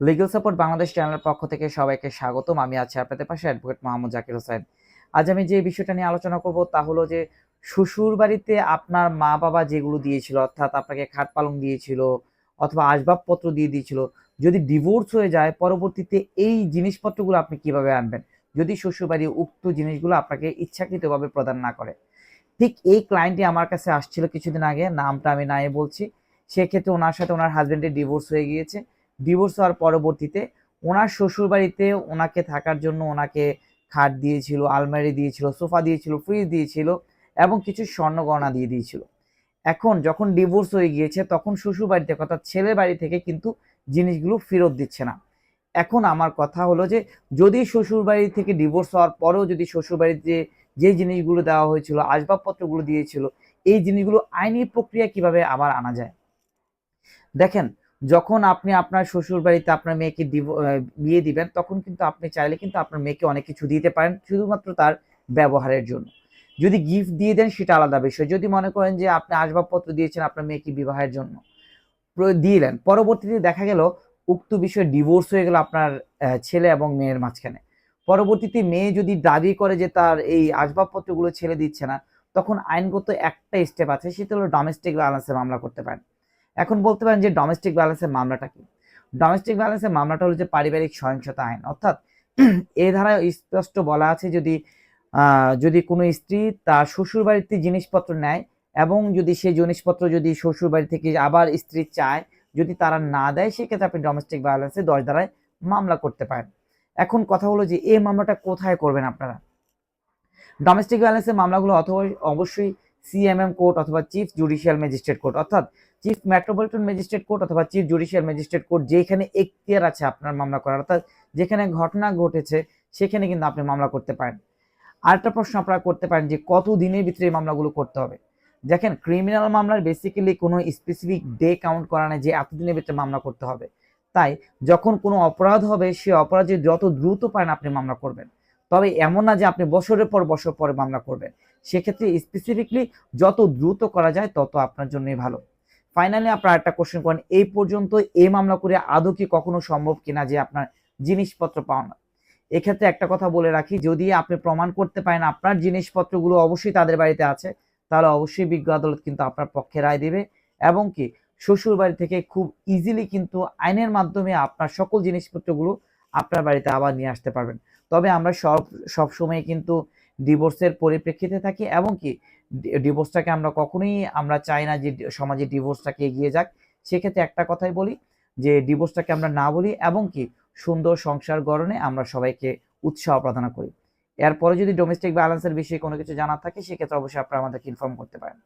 Legal support Bangladesh চ্যানেলের পক্ষ থেকে সবাইকে স্বাগতম। আমি আছি আপনাদের পাশে অ্যাডভোকেট মোহাম্মদ জাকির হোসেন আজ আমি যে বিষয়টা নিয়ে আলোচনা করব তা হলো যে, শ্বশুর বাড়িতে আপনার মা বাবা যেগুলো দিয়েছিল, অর্থাৎ আপনাকে খাট পালং দিয়েছিল অথবা আসবাবপত্র দিয়ে দিয়েছিল, যদি ডিভোর্স হয়ে যায়, পরবর্তীতে এই জিনিসপত্রগুলো আপনি কীভাবে আনবেন? যদি শ্বশুরবাড়ি উক্ত জিনিসগুলো আপনাকে ইচ্ছাকৃতভাবে প্রদান না করে। ঠিক এই ক্লায়েন্টটি আমার কাছে আসছিল কিছুদিন আগে, নামটা আমি নাই বলছি। সেক্ষেত্রে ওনার সাথে ওনার হাজবেন্ডের ডিভোর্স হয়ে গিয়েছে। ডিভোর্স হওয়ার পরবর্তীতে ওনার শ্বশুরবাড়িতে ওনাকে থাকার জন্য ওনাকে খাট দিয়েছিল, আলমারি দিয়েছিল, সোফা দিয়েছিল ফ্রিজ দিয়েছিল এবং কিছু স্বর্ণ গয়না দিয়ে দিয়েছিল। এখন যখন ডিভোর্স হয়ে গিয়েছে তখন শ্বশুর বাড়িতে অর্থাৎ ছেলের বাড়ি থেকে কিন্তু জিনিসগুলো ফেরত দিচ্ছে না। এখন আমার কথা হলো যে যদি শ্বশুরবাড়ি থেকে ডিভোর্স হওয়ার পরেও যদি শ্বশুর বাড়িতে যে জিনিসগুলো দেওয়া হয়েছিল, আসবাবপত্রগুলো দিয়েছিল, এই জিনিসগুলো আইনি প্রক্রিয়া কীভাবে আবার আনা যায়? দেখেন যখন আপনি আপনার শ্বশুর বাড়িতে আপনার মেয়েকে বিয়ে দিবেন, তখন কিন্তু আপনি চাইলে কিন্তু আপনার মেয়েকে অনেক কিছু দিতে পারেন, শুধুমাত্র তার ব্যবহারের জন্য। যদি গিফট দিয়ে দেন, সেটা আলাদা বিষয়। যদি মনে করেন যে আপনি আসবাবপত্র দিয়েছেন আপনার মেয়েকে বিবাহের জন্য দিলেন, পরবর্তীতে দেখা গেল, উক্ত বিষয়ে ডিভোর্স হয়ে গেল আপনার ছেলে এবং মেয়ের মাঝখানে। পরবর্তীতে মেয়ে যদি দাবি করে যে তার এই আসবাবপত্রগুলো ছেলে দিচ্ছে না, তখন আইনগত একটা স্টেপ আছে, সেটা হলো ডোমেস্টিক ভায়োলেন্সের মামলা করতে পারেন। এখন বলতে পারেন যে ডোমেস্টিক ভায়োলেন্সের মামলাটা কি? ডোমেস্টিক ভায়োলেন্সের মামলাটা হলো যে পারিবারিক সহিংসতা আইন। অর্থাৎ এই ধারায় স্পষ্ট বলা আছে যদি যদি কোনো স্ত্রী তার শ্বশুর বাড়িতে জিনিসপত্র নেয় এবং যদি সেই জিনিসপত্র যদি শ্বশুর বাড়ি থেকে আবার স্ত্রী চায়, যদি তারা না দেয়, সেক্ষেত্রে আপনি ডোমেস্টিক ভায়োলেন্সে দশ ধারায় মামলা করতে পারেন। এখন কথা হলো যে এই মামলাটা কোথায় করবেন আপনারা? ডোমেস্টিক ভায়োলেন্সের মামলাগুলো অথবা অবশ্যই সিএমএম কোর্ট অথবা চিফ জুডিশিয়াল ম্যাজিস্ট্রেট কোর্ট। অর্থাৎ চিফ মেট্রোপলিটন ম্যাজিস্ট্রেট কোর্ট অথবা চিফ জুডিশিয়াল ম্যাজিস্ট্রেট কোর্ট যেখানে এখতিয়ার আছে আপনার মামলা করার, অর্থাৎ যেখানে ঘটনা ঘটেছে সেখানে কিন্তু আপনি মামলা করতে পারেন। আরেকটা প্রশ্ন আপনারা করতে পারেন যে কত দিনের ভিতরে এই মামলাগুলো করতে হবে? দেখেন ক্রিমিনাল মামলার বেসিক্যালি কোনো স্পেসিফিক ডে কাউন্ট করা নেই যে এতদিনের ভিতরে মামলা করতে হবে। তাই যখন কোনো অপরাধ হবে, সে অপরাধে যত দ্রুত পারেন আপনি মামলা করবেন। তবে এমন না যে আপনি বছরের পর বছর পরে মামলা করবেন। সেক্ষেত্রে স্পেসিফিকলি যত দ্রুত করা যায়, তত আপনার জন্যই ভালো। ফাইনালি আপনার একটা কোশ্চেন করেন, এই পর্যন্ত এই মামলা করে আদৌ কি কখনো সম্ভব কিনা যে আপনার জিনিসপত্র পাওয়া না? এক্ষেত্রে একটা কথা বলে রাখি, যদি আপনি প্রমাণ করতে পারেন আপনার জিনিসপত্রগুলো অবশ্যই তাদের বাড়িতে আছে, তাহলে অবশ্যই বিজ্ঞ আদালত কিন্তু আপনার পক্ষে রায় দেবে এবং কি শ্বশুর বাড়ি থেকে খুব ইজিলি কিন্তু আইনের মাধ্যমে আপনার সকল জিনিসপত্রগুলো আপনার বাড়িতে আবার নিয়ে আসতে পারবেন। তবে আমরা সব, সবসময় কিন্তু ডিভোর্সের পরিপ্রেক্ষিতে থাকি এবং কি ডিভোর্সটাকে আমরা কখনোই আমরা চাই না যে সমাজে ডিভোর্সটাকে এগিয়ে যাক। সেক্ষেত্রে একটা কথাই বলি যে ডিভোর্সটাকে আমরা না বলি এবং কি সুন্দর সংসার গড়নে আমরা সবাইকে উৎসাহ প্রদান করি। এরপরে যদি ডোমেস্টিক ব্যালেন্সের বিষয়ে কোনো কিছু জানা থাকে, সেক্ষেত্রে অবশ্যই আপনারা আমাদেরকে ইনফর্ম করতে পারেন।